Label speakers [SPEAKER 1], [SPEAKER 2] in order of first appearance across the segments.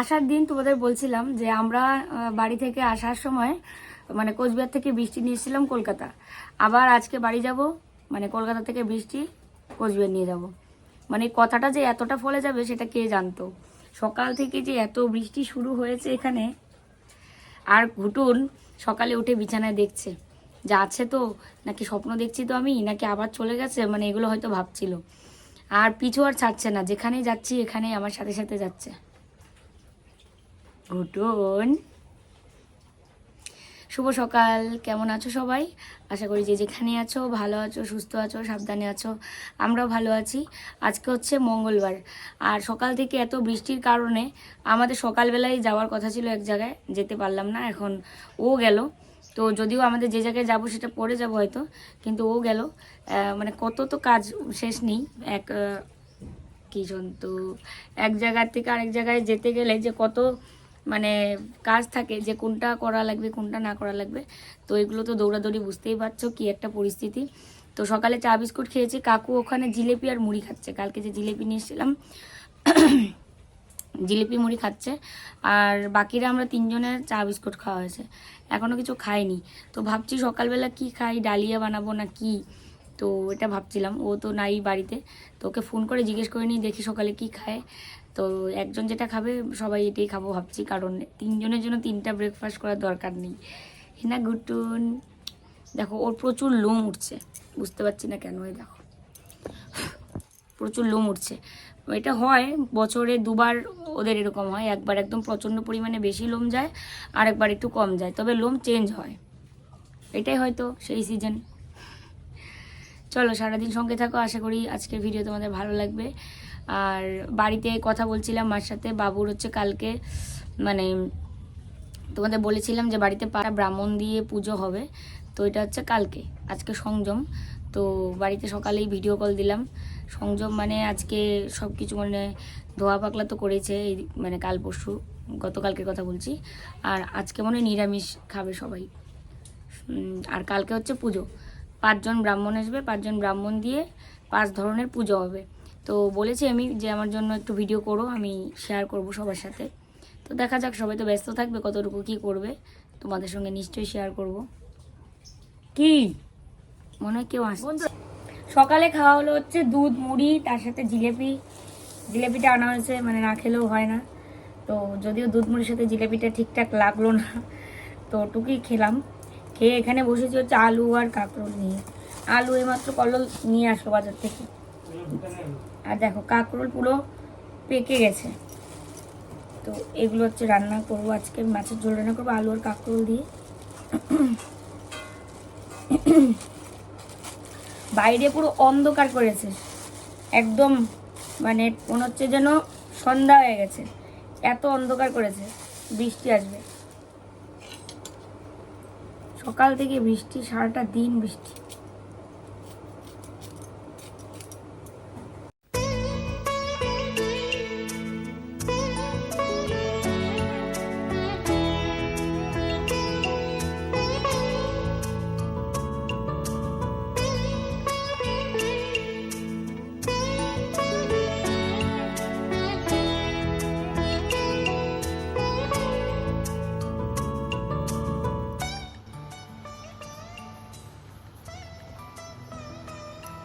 [SPEAKER 1] আসার দিন তোমাদের বলছিলাম যে আমরা বাড়ি থেকে আসার সময় মানে কোচবিহার থেকে বৃষ্টি নিয়ে এসেছিলাম কলকাতা। আবার আজকে বাড়ি যাব মানে কলকাতা থেকে বৃষ্টি কোচবিহার নিয়ে যাব। মানে কথাটা যে এতটা ফলে যাবে সেটা কে জানতো? সকাল থেকে যে এত বৃষ্টি শুরু হয়েছে এখানে, আর ঘুটুন সকালে উঠে বিছানায় দেখছে। যে আছে তো, নাকি স্বপ্ন দেখছি তো আমি, নাকি আবার চলে গেছে মানে এগুলো হয়তো ভাবছিল। আর পিছু আর ছাড়ছে না, যেখানেই যাচ্ছি এখানেই আমার সাথে সাথে যাচ্ছে। ঘুটুন শুভ সকাল, কেমন আছো সবাই? আশা করি যে যেখানে আছো, ভালো আছো, সুস্থ আছো, সাবধানে আছো, আমরাও ভালো আছি। আজকে হচ্ছে মঙ্গলবার। আর সকাল থেকে এত বৃষ্টির কারণে আমাদের সকালবেলায় যাওয়ার কথা ছিল এক জায়গায়, যেতে পারলাম না, এখন ও গেল। তো যদিও আমাদের যে জায়গায় যাব সেটা পরে যাব হয়তো, কিন্তু ও গেল। মানে কত তো কাজ শেষ নেই, এক কি জন্তু, এক জায়গার থেকে আরেক জায়গায় যেতে গেলে যে কত মানে কাজ থাকে যে কোনটা করা লাগবে, কোনটা না করা লাগবে। তো এগুলো তো দৌড়াদৌড়ি বুঝতেই পারছ কি একটা পরিস্থিতি। তো সকালে চা বিস্কুট খেয়েছি, কাকু ওখানে জিলেপি আর মুড়ি খাচ্ছে। কালকে যে জিলেপি নিয়ে এসেছিলাম, জিলিপি, মুড়ি খাচ্ছে। আর বাকিরা আমরা তিনজনের চা বিস্কুট খাওয়া হয়েছে। এখনও কিছু খাইনি। তো ভাবছি সকালবেলা কি খাই, ডালিয়া বানাবো না কি? তো এটা ভাবছিলাম। ও তো নাই বাড়িতে। তো ওকে ফোন করে জিজ্ঞেস করে নিই, দেখি সকালে কি খায়। তো একজন যেটা খাবে, সবাই এটাই খাব ভাবছি। কারণ তিনজনের জন্য তিনটা ব্রেকফাস্ট করার দরকার নেই। হিনা গুটুন? দেখো, ওর প্রচুর লোম উঠছে। বুঝতে পারছি না কেন, এই দেখো। প্রচুর লোম উঠছে। এটা হয়, বছরে দুবার ওদের এরকম হয়। একবার একদম প্রচণ্ড পরিমাণে বেশি লোম যায় আর একবার একটু কম যায়। তবে লোম চেঞ্জ হয়। এটাই হয়তো সেই সিজন চলো, সারাদিন সঙ্গে থাকো। আশা করি আজকের ভিডিও তোমাদের ভালো লাগবে। আর বাড়িতে কথা বলছিলাম মার সাথে। বাবুর হচ্ছে কালকে মানে তোমাদের বলেছিলাম যে বাড়িতে পাড়া ব্রাহ্মণ দিয়ে পুজো হবে। তো এটা হচ্ছে কালকে, আজকে সংযম। তো বাড়িতে সকালেই ভিডিও কল দিলাম। সংযম মানে আজকে সব কিছু মানে ধোয়া পাকলা তো করেছে, এই মানে কাল পরশু, গতকালকের কথা বলছি। আর আজকে মনে নিরামিষ খাবে সবাই। আর কালকে হচ্ছে পুজো। পাঁচজন ব্রাহ্মণ আসবে, পাঁচজন ব্রাহ্মণ দিয়ে পাঁচ ধরনের পুজো হবে। তো বলেছি আমি যে আমার জন্য একটু ভিডিও করো আমি শেয়ার করব সবার সাথে। তো দেখা যাক সবাই তো ব্যস্ত থাকবে কতটুকু কি করবে তোমাদের সঙ্গে নিশ্চয়ই শেয়ার করব। কি? মনে হয় কেউ আসছে। সকালে খাওয়া হলো হচ্ছে দুধ মুড়ি তার সাথে জিলেপি। জিলেপিটা আনা হয়েছে মানে না খেলেও হয় না। তো যদিও দুধ মুড়ির সাথে জিলেপিটা ঠিকঠাক লাগল না তো টুকি খেলাম। খেয়ে এখানে বসেছি হচ্ছে আলু আর কাঁকরোল নিয়ে। আলু এইমাত্র কল্লোল নিয়ে আসলো বাজার থেকে। আর দেখো, কাঁকরোল পুরো পেকে গেছে। তো এগুলো হচ্ছে রান্না করব আজকে। মাছের ঝোল রান্না করব, আলু আর কাঁকরোল দিয়ে। বাইরে পুরো অন্ধকার করেছে। একদম মানে মনে হচ্ছে যেন সন্ধ্যা হয়ে গেছে। এত অন্ধকার করেছে, বৃষ্টি আসবে। সকাল থেকে বৃষ্টি, সারাটা দিন বৃষ্টি।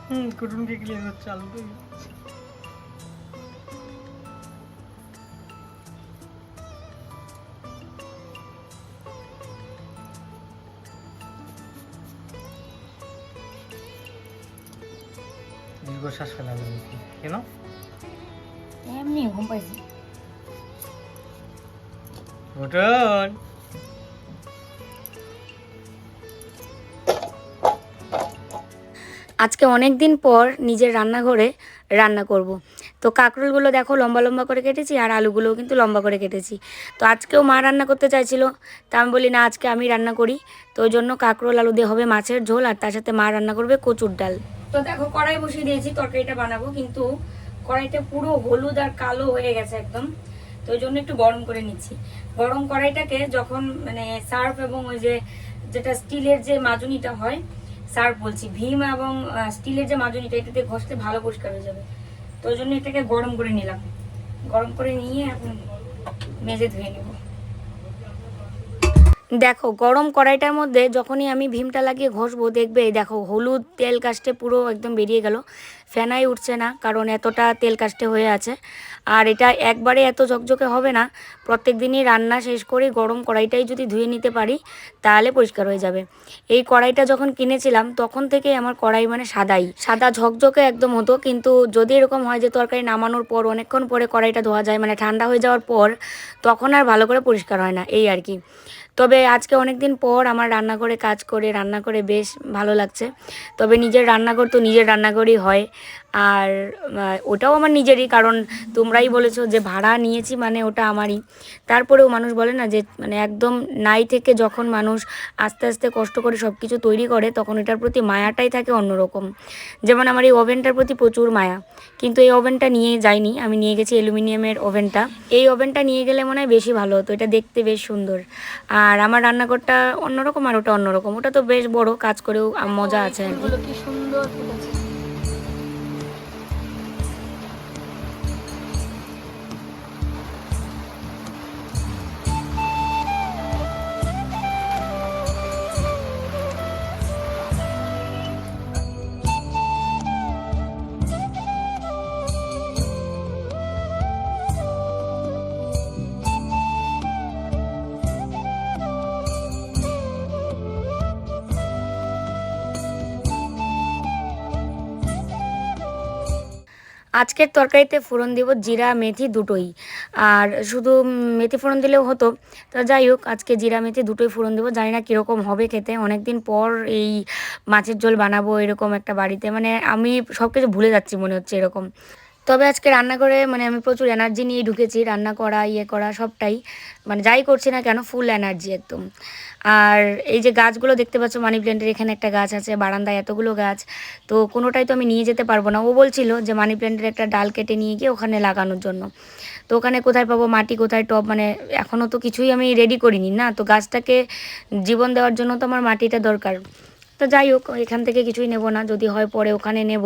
[SPEAKER 2] হুম কুটুমকে ক্লিয়ার হচ্ছে আলু তো দীর্ঘশ্বাস
[SPEAKER 1] আজকে অনেক দিন পর নিজের রান্নাঘরে রান্না করব। তো কাঁকরোলগুলো দেখো লম্বা লম্বা করে কেটেছি আর আলুগুলোও কিন্তু লম্বা করে কেটেছি। তো আজকেও মা রান্না করতে চাইছিল, তা আমি বলি, না, আজকে আমি রান্না করি। তো ওই জন্য কাঁকরোল আলু দিয়ে হবে মাছের ঝোল, আর তার সাথে মা রান্না করবে কচুর ডাল। তো দেখো কড়াই বসিয়ে দিয়েছি, তরকারিটা বানাবো, কিন্তু কড়াইটা পুরো হলুদ আর কালো হয়ে গেছে একদম। তো ওই জন্য একটু গরম করে নিচ্ছি। গরম কড়াইটাকে যখন মানে সার্ফ এবং ওই যে যেটা স্টিলের যে মাজুনিটা হয় সার্ফ বলছি, ভীম এবং স্টিলের যে মাজনিটা, এটাতে ঘষতে ভালো পরিষ্কার হয়ে যাবে। তো ওই জন্য এটাকে গরম করে নিলাম। গরম করে নিয়ে এখন মেজে ধুয়ে নেব। দেখো, গরম কড়াইটার মধ্যে যখনই আমি ভীমটা লাগিয়ে ঘষবো, দেখবে, দেখো, হলুদ তেল কাস্টে পুরো একদম বেরিয়ে গেল। ফেনাই উঠছে না, কারণ এতটা তেল কাস্টে হয়ে আছে। আর এটা একবারে এত ঝকঝকে হবে না, প্রত্যেক দিনই রান্না শেষ করে গরম কড়াইটাই যদি ধুয়ে নিতে পারি, তাহলে পরিষ্কার হয়ে যাবে। এই কড়াইটা যখন কিনেছিলাম, তখন থেকে আমার কড়াই মানে সাদাই। সাদা ঝকঝকে একদম হতো, কিন্তু যদি এরকম হয় যে তরকারি নামানোর পর, অনেকক্ষণ পরে কড়াইটা ধোয়া যায় মানে ঠান্ডা হয়ে যাওয়ার পর, তখন আর ভালো করে পরিষ্কার হয় না, এই আর কি। তবে আজকে অনেক দিন পর আমার রান্নাঘরে কাজ করে রান্না করে বেশ ভালো লাগছে। তবে নিজের রান্নাঘর তো নিজের রান্নাঘরই হয়। আর ওটাও আমার নিজেরই, কারণ তোমরাই বলেছ যে ভাড়া নিয়েছি মানে ওটা আমারই। তারপরেও মানুষ বলে না যে মানে একদম নাই থেকে যখন মানুষ আস্তে আস্তে কষ্ট করে সব কিছু তৈরি করে, তখন এটার প্রতি মায়াটাই থাকে অন্যরকম। যেমন আমার এই ওভেনটার প্রতি প্রচুর মায়া। কিন্তু এই ওভেনটা নিয়ে যাইনি, আমি নিয়ে গেছি অ্যালুমিনিয়ামের ওভেনটা। এই ওভেনটা নিয়ে গেলে মনে হয় বেশি ভালো হতো, এটা দেখতে বেশ সুন্দর। আর আমার রান্নাঘরটা অন্যরকম আর ওটা অন্যরকম, ওটা তো বেশ বড়, কাজ করেও মজা আছে আর কি। আজকের তরকারিতে ফোড়ন দিব জিরা, মেথি দুটোই। আর শুধু মেথি ফোড়ন দিলেও হতো। তো যাই হোক, আজকে জিরা, মেথি দুটোই ফোড়ন দেবো। জানি না কীরকম হবে খেতে। অনেক দিন পর এই মাছের ঝোল বানাবো এরকম একটা বাড়িতে। মানে আমি সব কিছু ভুলে যাচ্ছি মনে হচ্ছে এরকম। তবে আজকে রান্না করে মানে আমি প্রচুর এনার্জি নিয়ে ঢুকেছি, রান্না করা ইয়ে করা, সবটাই। মানে যাই করছি না কেন ফুল এনার্জি একদম। আর এই যে গাছগুলো দেখতে পাচ্ছ মানি প্ল্যান্টের এখানে একটা গাছ আছে, বারান্দায় এতগুলো গাছ। তো কোনোটাই তো আমি নিয়ে যেতে পারব না। ও বলছিল যে মানি প্ল্যান্টের একটা ডাল কেটে নিয়ে গিয়ে ওখানে লাগানোর জন্য। তো ওখানে কোথায় পাবো, মাটি কোথায়, টব মানে এখনও তো কিছুই আমি রেডি করিনি, না? তো গাছটাকে জীবন দেওয়ার জন্য তো আমার মাটিটা দরকার। তো যাই হোক, এখান থেকে কিছুই নেব না। যদি হয় পরে ওখানে নেব।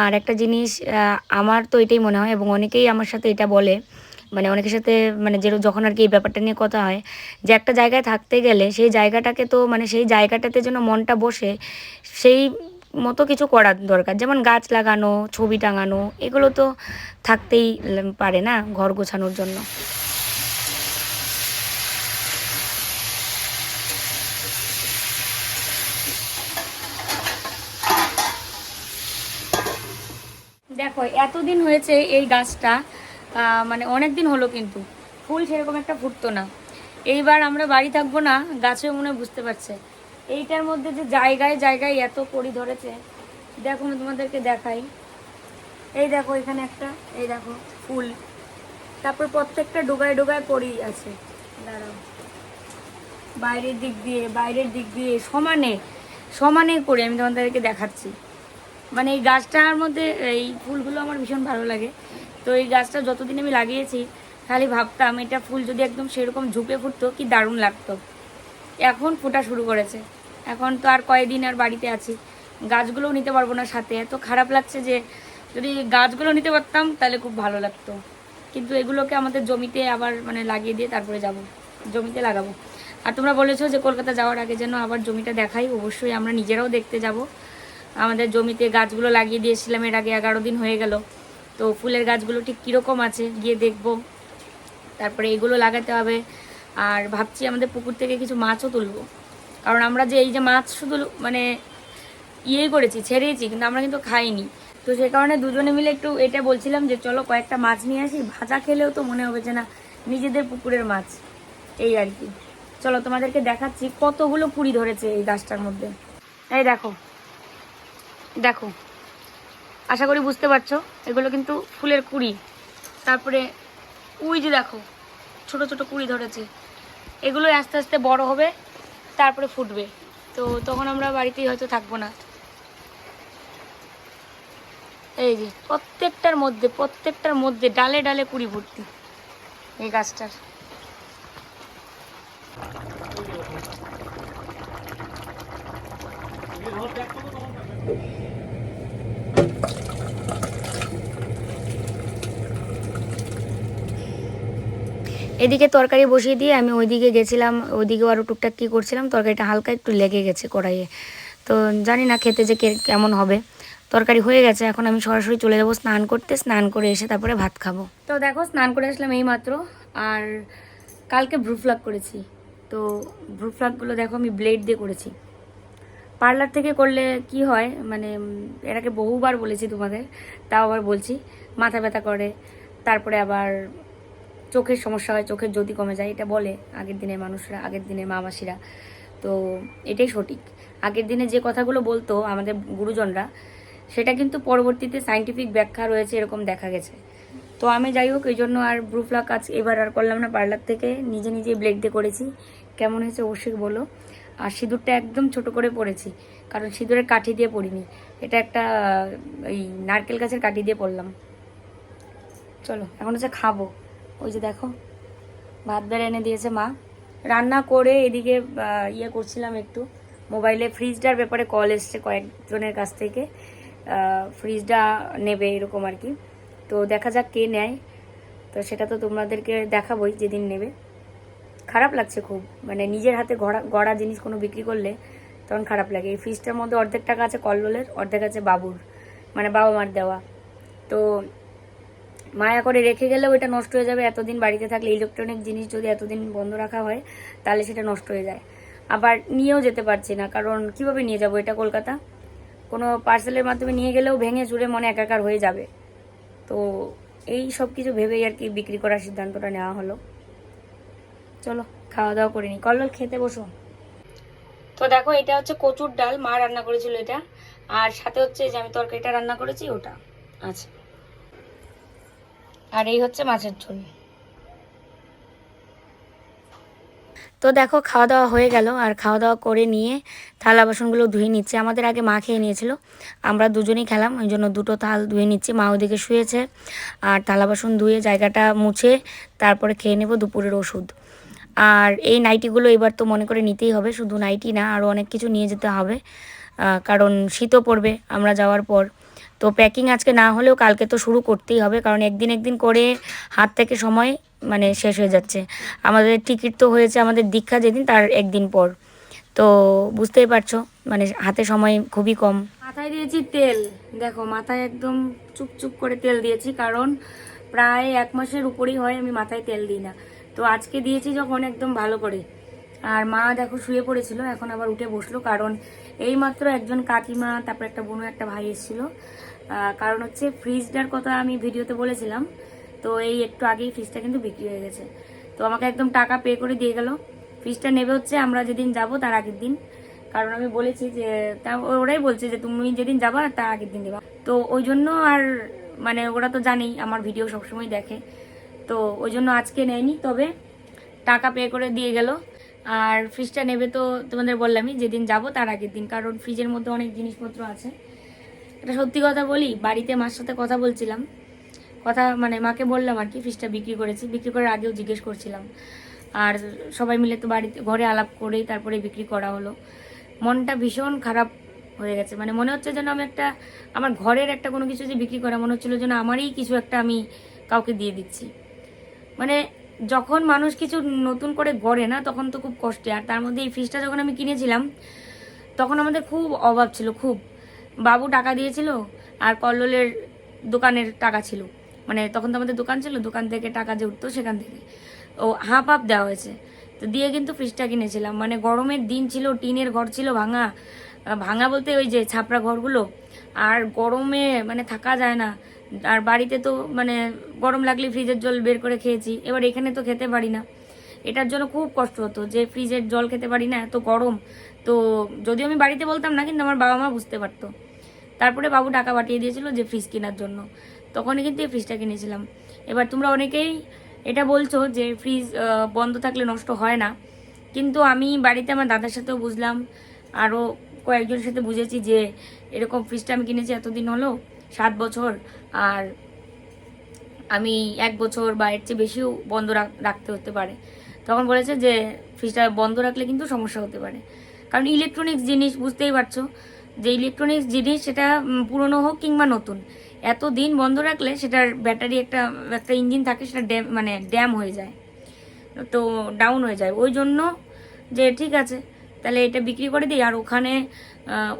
[SPEAKER 1] আর একটা জিনিস আমার তো এটাই মনে হয় এবং অনেকেই আমার সাথে এটা বলে মানে অনেকের সাথে মানে যে যখন আর কি এই ব্যাপারটা নিয়ে কথা হয়, যে একটা জায়গায় থাকতে গেলে সেই জায়গাটাকে তো মানে সেই জায়গাটাতে যেন মনটা বসে, সেই মতো কিছু করার দরকার। যেমন গাছ লাগানো, ছবি টাঙানো, এগুলো তো থাকতেই পারে না ঘর গোছানোর জন্য। দেখো, এতদিন হয়েছে এই গাছটা মানে অনেক দিন হলো কিন্তু, ফুল সেরকম একটা ফুটতো না। এইবার আমরা বাড়ি থাকব না, গাছেও মনে বুঝতে পারছে। এইটার মধ্যে যে জায়গায় জায়গায় এত কড়ি ধরেছে, দেখো আমি তোমাদেরকে দেখাই। এই দেখো এখানে একটা, এই দেখো ফুল। তারপর প্রত্যেকটা ডোগায় ডোগায় কড়ি আছে। দাঁড়াও। বাইরের দিক দিয়ে, বাইরের দিক দিয়ে, সমানে সমানে করে আমি তোমাদেরকে দেখাচ্ছি। মানে এই গাছটার মধ্যে, এই ফুলগুলো আমার ভীষণ ভালো লাগে। তো এই গাছটা যতদিন আমি লাগিয়েছি, খালি ভাবতাম এটা ফুল যদি একদম সেরকম ঝুঁকে ফুটতো, কি দারুণ লাগতো। এখন ফোটা শুরু করেছে। এখন তো আর কয়েকদিন আর বাড়িতে আছি। গাছগুলোও নিতে পারব না সাথে। এত খারাপ লাগছে যে, যদি গাছগুলো নিতে পারতাম, তাহলে খুব ভালো লাগতো। কিন্তু এগুলোকে আমাদের জমিতে আবার মানে লাগিয়ে দিয়ে তারপরে যাব। জমিতে লাগাবো। আর তোমরা বলেছ যে কলকাতা যাওয়ার আগে যেন আবার জমিটা দেখাই। অবশ্যই আমরা নিজেরাও দেখতে যাব। আমাদের জমিতে গাছগুলো লাগিয়ে দিয়েছিলাম, এর আগে এগারো দিন হয়ে গেল। তো ফুলের গাছগুলো ঠিক কীরকম আছে গিয়ে দেখব। তারপরে এগুলো লাগাতে হবে। আর ভাবছি আমাদের পুকুর থেকে কিছু মাছও তুলব। কারণ আমরা যে এই যে মাছ শুধু মানে ইয়ে করেছি, ছেড়েছি, কিন্তু আমরা কিন্তু খাইনি। তো সে কারণে দুজনে মিলে একটু এটা বলছিলাম যে চলো কয়েকটা মাছ নিয়ে আসি। ভাজা খেলেও তো মনে হবে যে না, নিজেদের পুকুরের মাছ। এই আর কি। চলো তোমাদেরকে দেখাচ্ছি কতগুলো পুরি ধরেছে এই গাছটার মধ্যে। এই দেখো। দেখো, আশা করি বুঝতে পারছ, এগুলো কিন্তু ফুলের কুড়ি। তারপরে উই যে দেখো, ছোট ছোট কুড়ি ধরেছে। এগুলো আস্তে আস্তে বড় হবে, তারপরে ফুটবে। তো তখন আমরা বাড়িতেই হয়তো থাকব না। এই যে, প্রত্যেকটার মধ্যে প্রত্যেকটার মধ্যে ডালে ডালে কুড়ি ভর্তি এই গাছটার। এদিকে তরকারি বসিয়ে দিয়ে আমি ওইদিকে গেছিলাম, ওইদিকে আরও টুকটাক কী করছিলাম, তরকারিটা হালকা একটু লেগে গেছে কড়াইয়ে। তো জানি না খেতে যে কেমন হবে। তরকারি হয়ে গেছে, এখন আমি সরাসরি চলে যাব স্নান করতে। স্নান করে এসে তারপরে ভাত খাব। তো দেখো, স্নান করে আসলাম এই মাত্র আর কালকে ব্রু ফ্লাগ করেছি। তো ব্রু ফ্লাগগুলো দেখো, আমি ব্লেড দিয়ে করেছি। পার্লার থেকে করলে কি হয় মানে এটাকে বহুবার বলেছি তোমাদের, তাও আবার বলছি। মাথা ব্যথা করে, তারপরে আবার চোখের সমস্যা হয়, চোখের জ্যোতি কমে যায়, এটা বলে আগের দিনের মানুষরা, আগের দিনের মা মাসিরা তো এটাই সঠিক। আগের দিনে যে কথাগুলো বলতো আমাদের গুরুজনরা, সেটা কিন্তু পরবর্তীতে সাইন্টিফিক ব্যাখ্যা রয়েছে, এরকম দেখা গেছে। তো আমি যাই হোক এই জন্য আর ব্রুফলা কাজ এবার আর করলাম না পার্লার থেকে নিজে নিজে ব্লেড দিয়ে করেছি। কেমন হয়েছে অবশ্যই বলো। আর সিঁদুরটা একদম ছোট করে পরেছি, কারণ সিঁদুরের কাঠি দিয়ে পরিনি। এটা একটা, এই নারকেল গাছের কাঠি দিয়ে পরলাম। চলো, এখন হচ্ছে খাব। ওই যে দেখো, ভাত বেড়ে এনে দিয়েছে মা। রান্না করে এদিকে ইয়ে করছিলাম একটু। মোবাইলে ফ্রিজটার ব্যাপারে কল এসছে কয়েকজনের কাছ থেকে। ফ্রিজটা নেবে এরকম আর কি। তো দেখা যাক কে নেয়। তো সেটা তো তোমাদেরকে দেখাবোই যেদিন নেবে। খারাপ লাগছে খুব। মানে নিজের হাতে গড়া গড়া জিনিস কোনো বিক্রি করলে তখন খারাপ লাগে। এই ফ্রিজটার মধ্যে অর্ধেক টাকা আছে কল্লোলের, অর্ধেক আছে বাবুর। মানে বাবা মার দেওয়া। তো মায়া করে রেখে গেলেও এটা নষ্ট হয়ে যাবে। এতদিন বাড়িতে থাকলে ইলেকট্রনিক জিনিস যদি এতদিন বন্ধ রাখা হয়, তাহলে সেটা নষ্ট হয়ে যায়। আবার নিয়েও যেতে পারছি না, কারণ কীভাবে নিয়ে যাব এটা কলকাতা? কোনো পার্সেলের মাধ্যমে নিয়ে গেলেও ভেঙে চুরে মনে একাকার হয়ে যাবে। তো এই সব কিছু ভেবেই আর কি বিক্রি করার সিদ্ধান্তটা নেওয়া হলো। চলো, খাওয়া দাওয়া করে নি কল্লোল খেতে বসো। তো দেখো, এটা হচ্ছে কচুর ডাল। মা রান্না করেছিল এটা। আর সাথে হচ্ছে যে আমি তরকারিটা রান্না করেছি, ওটা। আচ্ছা। আর এই হচ্ছে মাছের ঝোল। তো দেখো খাওয়া দাওয়া হয়ে গেল। আর খাওয়া দাওয়া করে নিয়ে থালা বাসনগুলো ধুয়ে নিচ্ছে। আমাদের আগে মা খেয়ে নিয়েছিল। আমরা দুজনেই খেলাম, ওই জন্য দুটো থাল ধুয়ে নিচ্ছি। মা ওদিকে শুয়েছে। আর থালা বাসন ধুয়ে জায়গাটা মুছে তারপরে খেয়ে নেব দুপুরের ওষুধ। আর এই নাইটিগুলো এবার তো মনে করে নিতেই হবে। শুধু নাইটি না আরও অনেক কিছু নিয়ে যেতে হবে। কারণ শীতও পড়বে, আমরা যাওয়ার পর। তো প্যাকিং আজকে না হলেও কালকে তো শুরু করতেই হবে, কারণ একদিন একদিন করে হাত থেকে সময় মানে শেষ হয়ে যাচ্ছে। আমাদের টিকিট তো হয়েছে আমাদের দীক্ষা যেদিন, তার একদিন পর। তো বুঝতেই পারছ মানে হাতে সময় খুবই কম। মাথায় দিয়েছি তেল। দেখো, মাথায় একদম চুপ চুপ করে তেল দিয়েছি, কারণ প্রায় এক মাসের উপরেই হয়, আমি মাথায় তেল দিই না। তো আজকে দিয়েছি যখন একদম ভালো করে। আর মা দেখো শুয়ে পড়েছিল, এখন আবার উঠে বসল, কারণ এইমাত্র একজন কাকিমা, তারপর একটা বোনও, একটা ভাই এসেছিল। কারণ হচ্ছে ফ্রিজটার কথা আমি ভিডিওতে বলেছিলাম। তো এই একটু আগেই ফ্রিজটা কিন্তু বিক্রি হয়ে গেছে। তো আমাকে একদম টাকা পে করে দিয়ে গেল। ফ্রিজটা নেবে হচ্ছে, আমরা যেদিন যাব তার আগের দিন। কারণ আমি বলেছি যে, তা ওরাই বলছে যে, তুমি যেদিন যাবা তার আগের দিন দেবা। তো ওই জন্য আর মানে ওরা তো জানেই, আমার ভিডিও সবসময় দেখে। তো ওই জন্য আজকে নেয়নি, তবে টাকা পে করে দিয়ে গেল। আর ফ্রিজটা নেবে তো তোমাদের বললামই, যেদিন যাব তার আগের দিন। কারণ ফ্রিজের মধ্যে অনেক জিনিসপত্র আছে। এটা সত্যি কথা বলি, বাড়িতে মার সাথে কথা বলছিলাম। কথা মানে মাকে বললাম আর কি ফ্রিজটা বিক্রি করেছি। বিক্রি করার আগেও জিজ্ঞেস করছিলাম। আর সবাই মিলে তো বাড়িতে, ঘরে আলাপ করেই তারপরে বিক্রি করা হলো। মনটা ভীষণ খারাপ হয়ে গেছে। মানে মনে হচ্ছে যেন আমি একটা, আমার ঘরের একটা কোনো কিছু যে বিক্রি করা, মনে হচ্ছিল যেন আমারই কিছু একটা আমি কাউকে দিয়ে দিচ্ছি। মানে যখন মানুষ কিছু নতুন করে গড়ে না, তখন তো খুব কষ্টে। আর তার মধ্যে এই ফ্রিজটা যখন আমি কিনেছিলাম, তখন আমাদের খুব অভাব ছিল, খুব। বাবু টাকা দিয়েছিল আর কল্লোলের দোকানের টাকা ছিল। মানে তখন তো আমাদের দোকান ছিল, দোকান থেকে টাকা যে উঠতো সেখান থেকে। ও হাফ হাফ দেওয়া হয়েছে। তো দিয়ে কিন্তু ফ্রিজটা কিনেছিলাম। মানে গরমের দিন ছিল, টিনের ঘর ছিল ভাঙা। ভাঙা বলতে ওই যে ছাপড়া ঘরগুলো। আর গরমে মানে থাকা যায় না। আর বাড়িতে তো মানে গরম লাগলে ফ্রিজের জল বের করে খেয়েছি। এবার এখানে তো খেতে পারি না। এটার জন্য খুব কষ্ট হতো যে ফ্রিজের জল খেতে পারি না, এত গরম। তো যদিও আমি বাড়িতে বলতাম না, কিন্তু আমার বাবা মা বুঝতে পারতো। তারপরে বাবু টাকা পাঠিয়ে দিয়েছিল যে ফ্রিজ কেনার জন্য। তখনই কিন্তু এই ফ্রিজটা কিনেছিলাম। এবার তোমরা অনেকেই এটা বলছো যে ফ্রিজ বন্ধ থাকলে নষ্ট হয় না। কিন্তু আমি বাড়িতে আমার দাদার সাথেও বুঝলাম আরও কয়েকজনের সাথে বুঝেছি যে এরকম ফ্রিজটা আমি কিনেছি এতদিন হলো, সাত বছর। আর আমি এক বছর বা এর চেয়ে বেশিও বন্ধ রাখতে হতে পারে। তখন বলেছে যে ফ্রিজটা বন্ধ রাখলে কিন্তু সমস্যা হতে পারে। কারণ ইলেকট্রনিক্স জিনিস বুঝতেই পারছ যে ইলেকট্রনিক্স জিনিস সেটা পুরনো হোক কিংবা নতুন, এত দিন বন্ধ রাখলে সেটার ব্যাটারি একটা একটা ইঞ্জিন থাকে, সেটা ড্যাম মানে ড্যাম হয়ে যায়, তো ডাউন হয়ে যায়। ওই জন্য যে ঠিক আছে, তাহলে এটা বিক্রি করে দিই, আর ওখানে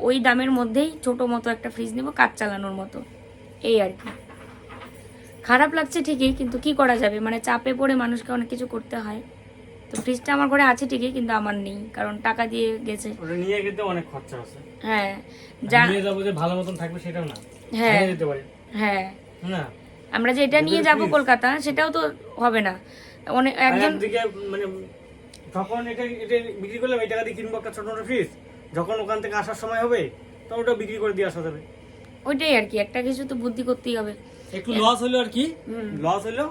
[SPEAKER 1] ওই দামের মধ্যেই ছোট মতো একটা ফ্রিজ নেব কাজ চালানোর মতো। এই আর কি। খারাপ লাগছে ঠিকই, কিন্তু কি করা যাবে? মানে চাপে পড়ে মানুষকে অনেক কিছু করতে হয়। তো ফ্রিজটা আমার ঘরে আছে ঠিকই কিন্তু আমার নেই কারণ টাকা দিয়ে গেছে।
[SPEAKER 2] ওটা নিয়ে অনেক খরচা আছে।
[SPEAKER 1] হ্যাঁ যা
[SPEAKER 2] নিয়ে যাব যে ভালো মতন থাকবে সেটাও না।
[SPEAKER 1] হ্যাঁ
[SPEAKER 2] যেতে পারি।
[SPEAKER 1] হ্যাঁ।
[SPEAKER 2] না।
[SPEAKER 1] আমরা যে এটা নিয়ে যাব কলকাতা সেটাও তো হবে না। অনেক একজন
[SPEAKER 2] একদিকে মানে যখন এটা এটা বিক্রি করলাম এই টাকা দিয়ে কিনবো একটা ছোট ছোট ফ্রিজ যখন ওখান থেকে আসার সময় হবে তখন ওটা বিক্রি করে দিয়ে আসা যাবে।
[SPEAKER 1] ওইটাই আর কি একটা কিছু তো বুদ্ধি করতেই হবে।
[SPEAKER 2] একটু লস হলো আর কি?
[SPEAKER 1] হুম।
[SPEAKER 2] লস হলো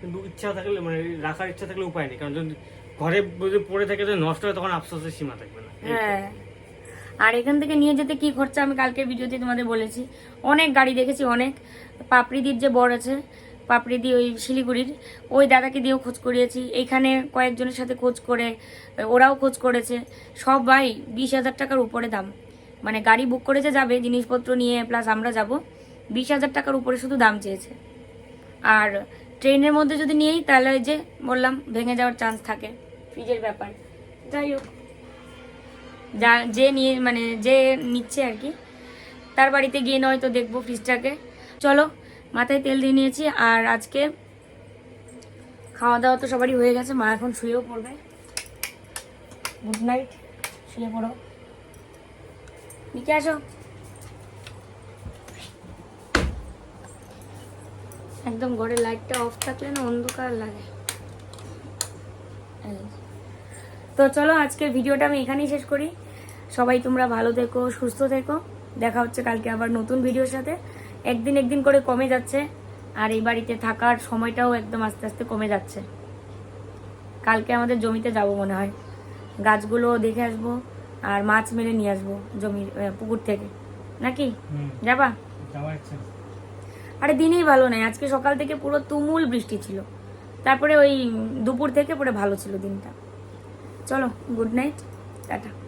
[SPEAKER 2] কিন্তু ইচ্ছা থাকলে মানে রাখার ইচ্ছা থাকলে উপায় নেই। কারণ যদি ঘরে যদি পড়ে থাকে যদি নষ্ট হয় তখন আফসোসের সীমা থাকবে না।
[SPEAKER 1] হ্যাঁ। আর এখান থেকে নিয়ে যেতে কি খরচা? আমি কালকে ভিডিওতে তোমাদের বলেছি। অনেক গাড়ি দেখেছি অনেক। পাপড়িদির যে বর আছে পাপড়িদি ওই শিলিগুড়ির ওই দাদাকে দিয়েও খোঁজ করিয়েছি। এইখানে কয়েকজনের সাথে খোঁজ করে ওরাও খোঁজ করেছে। সবাই বিশ হাজার টাকার উপরে দাম। মানে গাড়ি বুক করেছে যাবে জিনিসপত্র নিয়ে প্লাস আমরা যাব বিশ হাজার টাকার উপরে শুধু দাম চেয়েছে। আর ট্রেনের মধ্যে যদি নিয়েই তাহলে ওই যে বললাম, ভেঙে যাওয়ার চান্স থাকে। ফ্রিজের ব্যাপার। যাই হোক। যা, যে নিয়ে মানে যে নিচ্ছে আর কি, তার বাড়িতে গিয়ে নয় তো দেখব ফ্রিজটাকে। চলো, মাথায় তেল দিয়ে নিয়েছি, আর আজকে খাওয়া দাওয়া তো সবারই হয়ে গেছে, মা এখন শুয়েও পড়বে। গুড নাইট শুয়ে পড়ো। নিচে আসো। একদম ঘরের লাইটটা অফ থাকলে না অন্ধকার লাগে। তো চলো আজকের ভিডিওটা আমি এখানেই শেষ করি। সবাই তোমরা ভালো থেকো সুস্থ থেকো। দেখা হচ্ছে কালকে আবার নতুন ভিডিওর সাথে। একদিন একদিন করে কমে যাচ্ছে। আর এই বাড়িতে থাকার সময়টাও একদম আস্তে আস্তে কমে যাচ্ছে। কালকে আমাদের জমিতে যাব মনে হয়। গাছগুলো দেখে আসব আর মাছ মেরে নিয়ে আসব জমির পুকুর থেকে। নাকি? যাবা? আরে দিনেই ভালো নাই। আজকে সকাল থেকে পুরো তুমুল বৃষ্টি ছিল। তারপরে ওই দুপুর থেকে পরে ভালো ছিল দিনটা। চলো গুড নাইট টাটা।